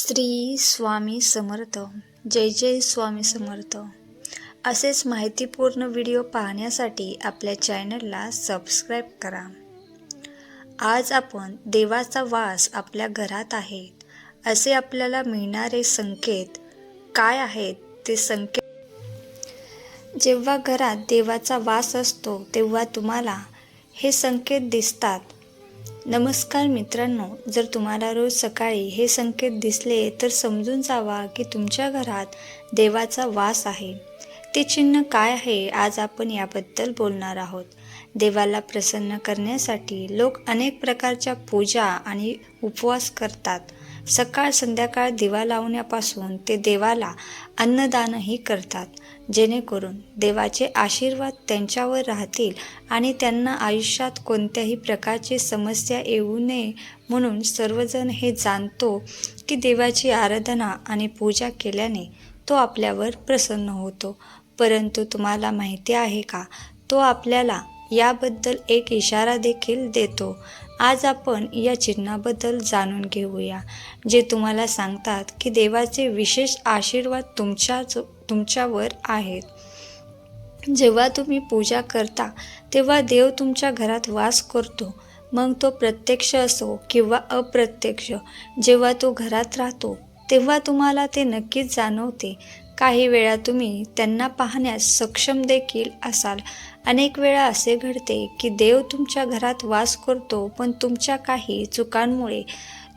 श्री स्वामी समर्थ. जय जय स्वामी समर्थ. असेच माहितीपूर्ण व्हिडिओ पाहण्यासाठी आपल्या चॅनलला सबस्क्राईब करा. आज आपण देवाचा वास आपल्या घरात आहे असे आपल्याला मिळणारे संकेत काय आहेत ते संकेत जेव्हा घरात देवाचा वास असतो तेव्हा तुम्हाला हे संकेत दिसतात. नमस्कार मित्रांनो जर तुम्हाला रोज सकाळी हे संकेत दिसले तर समजून जावा की तुमच्या घरात देवाचा वास आहे. ते चिन्ह काय आहे आज आपण याबद्दल बोलणार आहोत. देवाला प्रसन्न करण्यासाठी लोक अनेक प्रकारच्या पूजा आणि उपवास करतात. सकाळ संध्याकाळ दिवा लावण्यापासून ते देवाला अन्नदानही करतात. जेणेकरून देवाचे आशीर्वाद त्यांच्यावर राहतील आणि त्यांना आयुष्यात कोणत्याही प्रकारची समस्या येऊ नये म्हणून सर्वजण हे जाणतो की देवाची आराधना आणि पूजा केल्याने तो आपल्यावर प्रसन्न होतो. परंतु तुम्हाला माहिती आहे का? तो आपल्याला याबद्दल एक इशारा देखील देतो. आज आपण या चिन्हाबद्दल जाणून घेऊया जे तुम्हाला सांगतात की देवाचे विशेष आशीर्वाद तुमच्याच तुमच्यावर आहेत. जेव्हा तुम्ही पूजा करता तेव्हा देव तुमच्या घरात वास करतो. मग तो प्रत्यक्ष असो किंवा अप्रत्यक्ष जेव्हा तो घरात राहतो तेव्हा तुम्हाला ते नक्कीच जाणवते. काही वेळा तुम्ही त्यांना पाहण्यास सक्षम देखील असाल. अनेक वेळा असे घडते की देव तुमच्या घरात वास करतो पण तुमच्या काही चुकांमुळे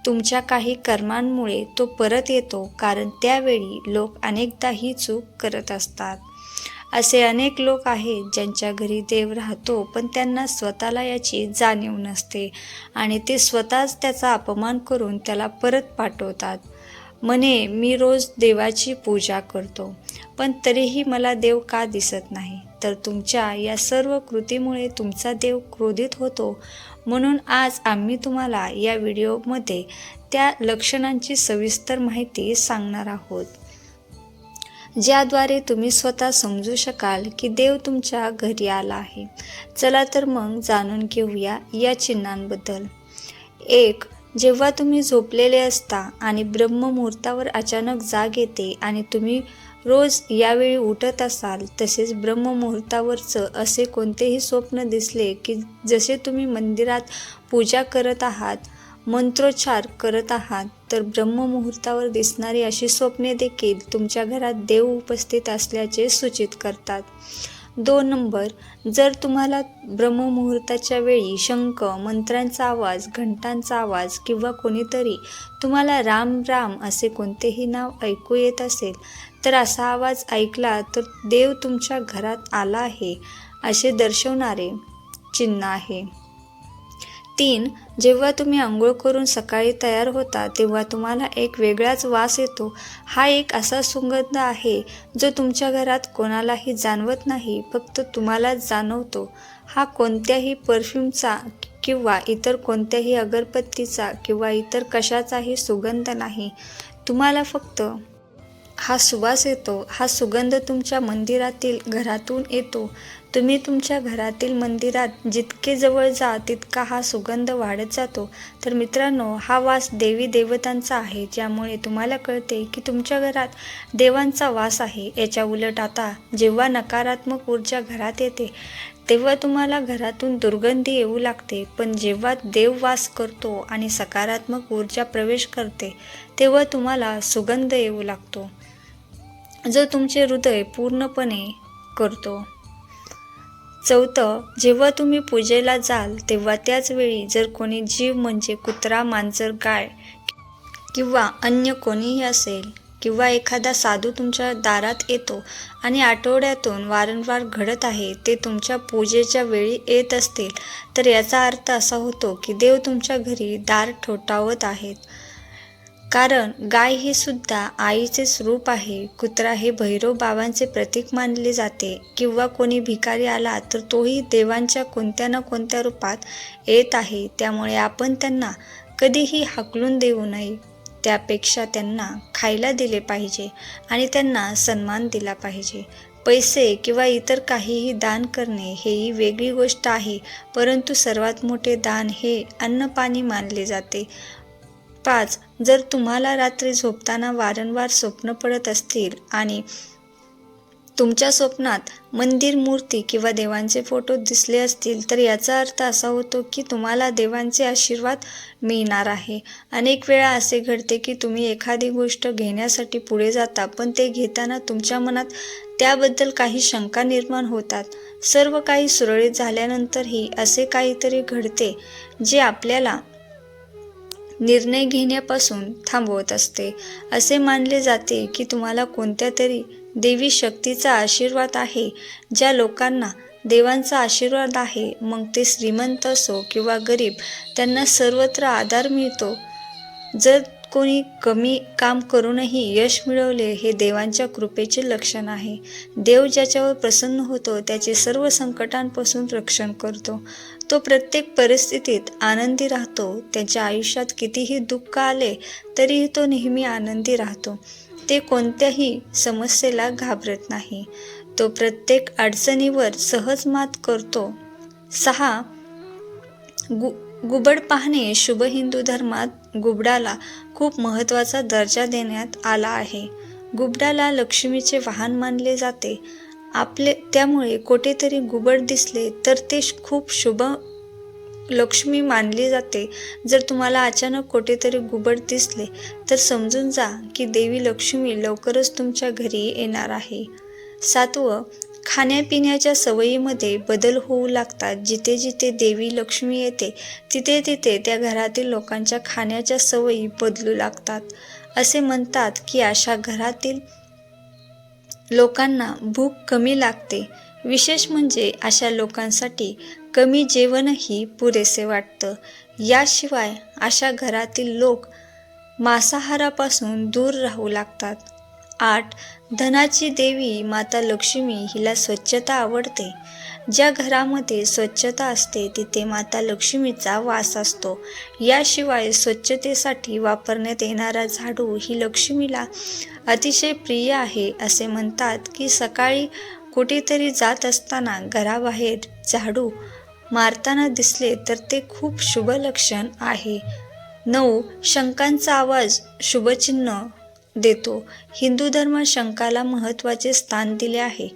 तुमच्या काही कर्मांमुळे तो परत येतो कारण त्यावेळी लोक अनेकदा ही चूक करत असतात. असे अनेक लोक आहेत ज्यांच्या घरी देव राहतो पण त्यांना स्वतःला याची जाणीव नसते आणि ते स्वतःच त्याचा अपमान करून त्याला परत पाठवतात. म्हणे मी रोज देवाची पूजा करतो पण तरीही मला देव का दिसत नाही? तर तुमच्या या सर्व कृतीमुळे तुमचा देव क्रोधित होतो. म्हणून आज आम्ही तुम्हाला या व्हिडिओमध्ये त्या लक्षणांची सविस्तर माहिती सांगणार आहोत. ज्याद्वारे तुम्ही स्वतः समजू शकाल की देव तुमच्या घरी आला आहे. चला तर मग जाणून घेऊया या चिन्हांबद्दल. एक जेव्हा तुम्ही झोपलेले असता आणि ब्रह्ममुहूर्तावर अचानक जाग येते आणि तुम्ही रोज यावेळी उठत असाल तसेच ब्रह्ममुहूर्तावरचं असे कोणतेही स्वप्न दिसले की जसे तुम्ही मंदिरात पूजा करत आहात मंत्रोच्चार करत आहात तर ब्रह्ममुहूर्तावर दिसणारी अशी स्वप्ने देखील तुमच्या घरात देव उपस्थित असल्याचे सूचित करतात. दोन नंबर जर तुम्हाला ब्रह्ममुहूर्ताच्या वेळी शंख मंत्रांचा आवाज घंटांचा आवाज किंवा कोणीतरी तुम्हाला राम राम असे कोणतेही नाव ऐकू येत असेल तर असा आवाज ऐकला तर देव तुमच्या घरात आला आहे असे दर्शवणारे चिन्ह आहे. तीन जेव्हा तुम्ही आंघोळ करून सकाळी तयार होता तेव्हा तुम्हाला एक वेगळाच वास येतो. हा एक असा सुगंध आहे जो तुमच्या घरात कोणालाही जाणवत नाही फक्त तुम्हालाच जाणवतो. हा कोणत्याही परफ्यूमचा किंवा इतर कोणत्याही अगरबत्तीचा किंवा इतर कशाचाही सुगंध नाही. तुम्हाला फक्त हा सुवास येतो हा सुगंध तुमच्या मंदिरातील घरातून येतो. तुम्ही तुमच्या घरातील मंदिरात जितके जवळ जा तितका हा सुगंध वाढत जातो. तर मित्रांनो हा वास देवी देवतांचा आहे ज्यामुळे तुम्हाला कळते की तुमच्या घरात देवांचा वास आहे. याच्या उलट आता जेव्हा नकारात्मक ऊर्जा घरात येते तेव्हा तुम्हाला घरातून दुर्गंधी येऊ लागते. पण जेव्हा देव वास करतो आणि सकारात्मक ऊर्जा प्रवेश करते तेव्हा तुम्हाला सुगंध येऊ लागतो. जो तुमचे हृदय पूर्णपणे करतो. चौथं जेव्हा तुम्ही पूजेला जाल तेव्हा त्याच वेळी जर कोणी जीव म्हणजे कुत्रा मांजर गाय किंवा अन्य कोणीही असेल किंवा एखादा साधू तुमच्या दारात येतो आणि आठवड्यातून वारंवार घडत आहे ते तुमच्या पूजेच्या वेळी येत असतील तर याचा अर्थ असा होतो की देव तुमच्या घरी दार ठोठावत आहेत. कारण गाय हे सुद्धा आईचेच रूप आहे. कुत्रा हे भैरव बाबांचे प्रतीक मानले जाते. किंवा कोणी भिकारी आला तर तोही देवांच्या कोणत्या ना कोणत्या रूपात येत आहे. त्यामुळे आपण त्यांना कधीही हाकलून देऊ नये. त्यापेक्षा त्यांना खायला दिले पाहिजे आणि त्यांना सन्मान दिला पाहिजे. पैसे किंवा इतर काहीही दान करणे हेही वेगळी गोष्ट आहे. परंतु सर्वात मोठे दान हे अन्नपाणी मानले जाते. पाच जर तुम्हाला रात्री झोपताना वारंवार स्वप्न पडत असतील आणि तुमच्या स्वप्नात मंदिर मूर्ती किंवा देवांचे फोटो दिसले असतील तर याचा अर्थ असा होतो की तुम्हाला देवांचे आशीर्वाद मिळणार आहे. अनेक वेळा असे घडते की तुम्ही एखादी गोष्ट घेण्यासाठी पुढे जाता पण ते घेताना तुमच्या मनात त्याबद्दल काही शंका निर्माण होतात. सर्व काही सुरळीत झाल्यानंतरही असे काहीतरी घडते जे आपल्याला निर्णय घेण्यापासून थांबवत असते. असे मानले जाते की तुम्हाला कोणत्या तरी देवी शक्तीचा आशीर्वाद आहे ज्या लोकांना देवांचा आशीर्वाद आहे. मग ते श्रीमंत असो किंवा गरीब त्यांना सर्वत्र आधार मिळतो. जर कोणी कमी काम करूनही यश मिळवले हे देवांच्या कृपेचे लक्षण आहे. देव ज्याच्यावर प्रसन्न होतो त्याचे सर्व संकटांपासून रक्षण करतो. तो प्रत्येक परिस्थितीत आनंदी राहतो. त्याच्या आयुष्यात कितीही दुःख आले तरीही तो नेहमी आनंदी राहतो. ते कोणत्याही समस्येला घाबरत नाही. तो प्रत्येक अडचणीवर सहज मात करतो. सहा गु गुबड पाहणे शुभ हिंदू धर्मात गुबडाला खूप महत्त्वाचा दर्जा देण्यात आला आहे. गुबडाला लक्ष्मीचे वाहन मानले जाते. आपले त्यामुळे कुठेतरी गुबड दिसले तर ते खूप शुभ लक्ष्मी मानली जाते. जर तुम्हाला अचानक कुठेतरी गुबड दिसले तर समजून जा की देवी लक्ष्मी लवकरच तुमच्या घरी येणार आहे. सातवं खाण्यापिण्याच्या सवयीमध्ये बदल होऊ लागतात. जिथे जिथे देवी लक्ष्मी येते तिथे तिथे त्या घरातील लोकांच्या खाण्याच्या सवयी बदलू लागतात. असे म्हणतात की अशा घरातील लोकांना भूक कमी लागते. विशेष म्हणजे अशा लोकांसाठी कमी जेवणही पुरेसे वाटतं. याशिवाय अशा घरातील लोक मांसाहारापासून दूर राहू लागतात. आठ धनाची देवी माता लक्ष्मी हिला स्वच्छता आवडते. ज्या घरामध्ये स्वच्छता असते तिथे माता लक्ष्मीचा वास असतो. याशिवाय स्वच्छतेसाठी वापरण्यात येणारा झाडू ही लक्ष्मीला अतिशय प्रिय आहे असे म्हणतात की सकाळी कुठेतरी जात असताना घराबाहेर झाडू मारताना दिसले तर ते खूप शुभ लक्षण आहे. नऊ शंकांचा आवाज शुभचिन्ह देतो. हिंदू धर्म शंकाला महत्त्वाचे स्थान दिले आहे.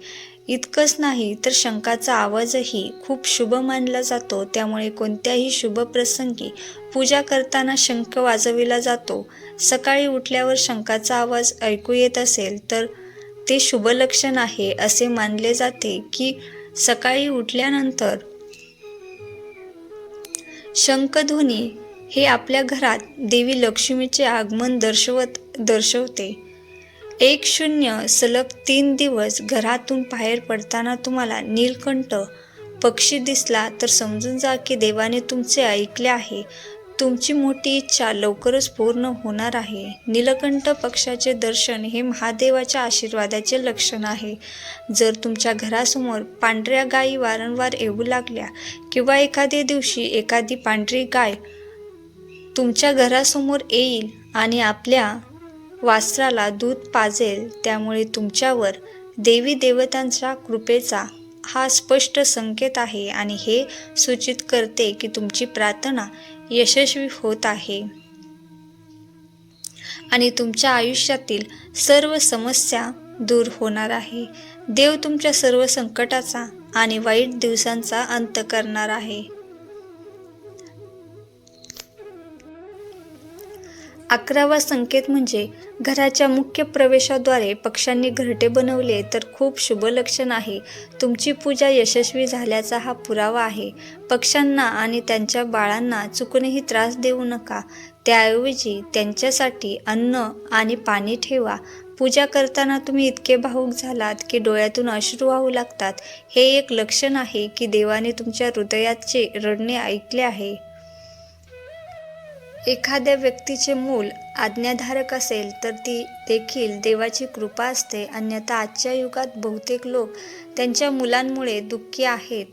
इतकंच नाही तर शंकाचा आवाजही खूप शुभ मानला जातो. त्यामुळे कोणत्याही शुभ प्रसंगी पूजा करताना शंख वाजविला जातो. सकाळी उठल्यावर शंकाचा आवाज ऐकू येत असेल तर ते शुभ लक्षण आहे असे मानले जाते की सकाळी उठल्यानंतर शंखध्वनी हे आपल्या घरात देवी लक्ष्मीचे आगमन दर्शवत दर्शवते. एक शून्य सलग तीन दिवस घरातून बाहेर पडताना तुम्हाला नीलकंठ पक्षी दिसला तर समजून जा की देवाने तुमचे ऐकले आहे. तुमची मोठी इच्छा लवकरच पूर्ण होणार आहे. नीलकंठ पक्षाचे दर्शन हे महादेवाच्या आशीर्वादाचे लक्षण आहे. जर तुमच्या घरासमोर पांढऱ्या गायी वारंवार येऊ लागल्या किंवा एखाद्या दिवशी एखादी पांढरी गाय तुमच्या घरासमोर येईल आणि आपल्या वासराला दूध पाजेल त्यामुळे तुमच्यावर देवी देवतांच्या कृपेचा हा स्पष्ट संकेत आहे आणि हे सूचित करते की तुमची प्रार्थना यशस्वी होत आहे. आणि तुमच्या आयुष्यातील सर्व समस्या दूर होणार आहे. देव तुमच्या सर्व संकटाचा आणि वाईट दिवसांचा अंत करणार आहे. अकरावा संकेत म्हणजे घराच्या मुख्य प्रवेशाद्वारे पक्ष्यांनी घरटे बनवले तर खूप शुभ लक्षण आहे. तुमची पूजा यशस्वी झाल्याचा हा पुरावा आहे. पक्ष्यांना आणि त्यांच्या बाळांना चुकूनही त्रास देऊ नका. त्याऐवजी त्यांच्यासाठी अन्न आणि पाणी ठेवा. पूजा करताना तुम्ही इतके भावूक झालात की डोळ्यातून अश्रू वाहू लागतात. हे एक लक्षण आहे की देवाने तुमच्या हृदयाचे रडणे ऐकले आहे. एखाद्या व्यक्तीचे मूल आज्ञाधारक असेल तर ती देखील देवाची कृपा असते. अन्यथा आजच्या युगात बहुतेक लोक त्यांच्या मुलांमुळे दुःखी आहेत.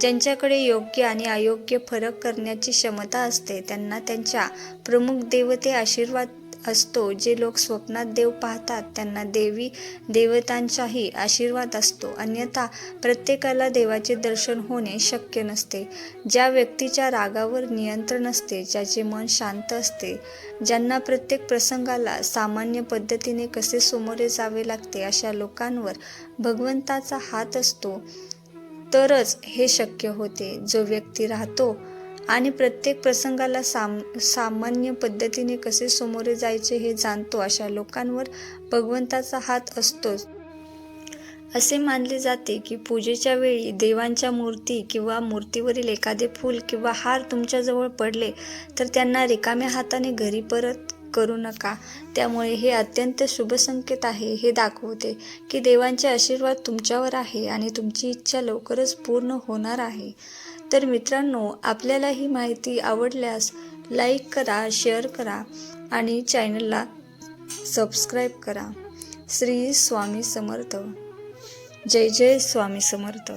ज्यांच्याकडे योग्य आणि अयोग्य फरक करण्याची क्षमता असते त्यांना त्यांच्या प्रमुख देवते आशीर्वाद असतो जे लोक स्वप्नात देव पाहतात त्यांना देवी देवतांचाही आशीर्वाद असतो. अन्यथा प्रत्येकाला देवाचे दर्शन होणे शक्य नसते. ज्या व्यक्तीच्या रागावर नियंत्रण असते ज्याचे मन शांत असते ज्यांना प्रत्येक प्रसंगाला सामान्य पद्धतीने कसे सामोरे जावे लागते अशा लोकांवर भगवंताचा हात असतो. तरच हे शक्य होते. जो व्यक्ती राहतो आणि प्रत्येक प्रसंगाला साम सामान्य पद्धतीने कसे समोरे जायचे हे जाणतो अशा लोकांवर भगवंताचा हात असतोच. असे मानले जाते की पूजेच्या वेळी देवांच्या मूर्ती किंवा मूर्तीवरील एखादे फूल किंवा हार तुमच्याजवळ पडले तर त्यांना रिकाम्या हाताने घरी परत करू नका. त्यामुळे हे अत्यंत शुभ संकेत आहे. हे दाखवते की देवांचे आशीर्वाद तुमच्यावर आहे आणि तुमची इच्छा लवकरच पूर्ण होणार आहे. तर मित्रांनो आपल्याला ही माहिती आवडल्यास लाईक करा शेअर करा आणि चॅनलला सबस्क्राईब करा. श्री स्वामी समर्थ. जय जय स्वामी समर्थ.